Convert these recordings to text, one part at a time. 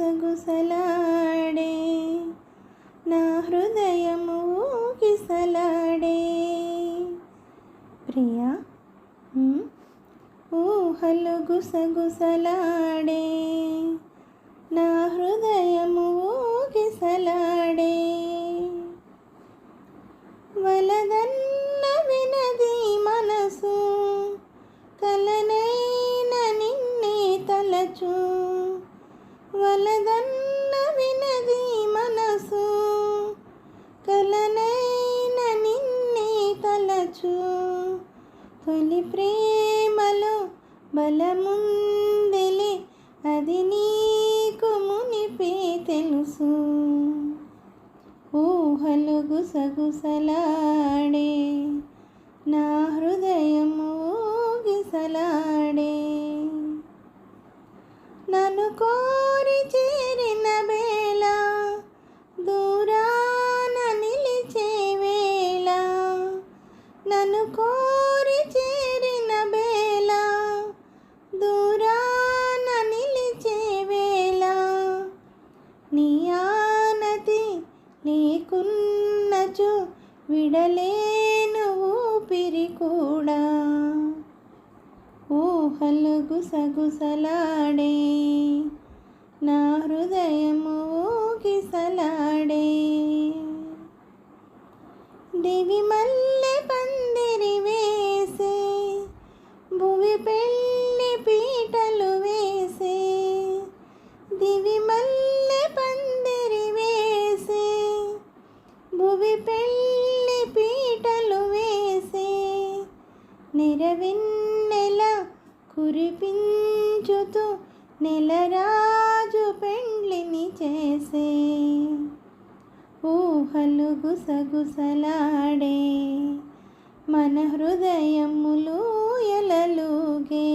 గుసగుసలాడే నా హృదయము కిసలాడే ప్రియా ఊహలు గుసగుసలాడే నా హృదయ వలదన్న వినది మనసు. కలనైన నిన్నే తలచు. తొలి ప్రేమలో బలముందిలే అది నీకు మునిపే తెలుసు. ఊహలు గుసగుసలాడే నా హృదయము గిసలాడే నన్ను కో కోరి చేరిన వేళ దూరాన నిలిచే వేళ. నీ ఆనతి లేకున్నచు విడలేను ఊపిరి కూడా. ఊహలు గుసగుసలాడే నా హృదయ నిరవిన్నెల కురిపించుతూ నెలరాజు పెండ్లిని చేసే ఊహలు గుసగుసలాడే మన హృదయములు ఎలలుగే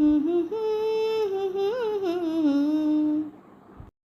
Mm-hmm.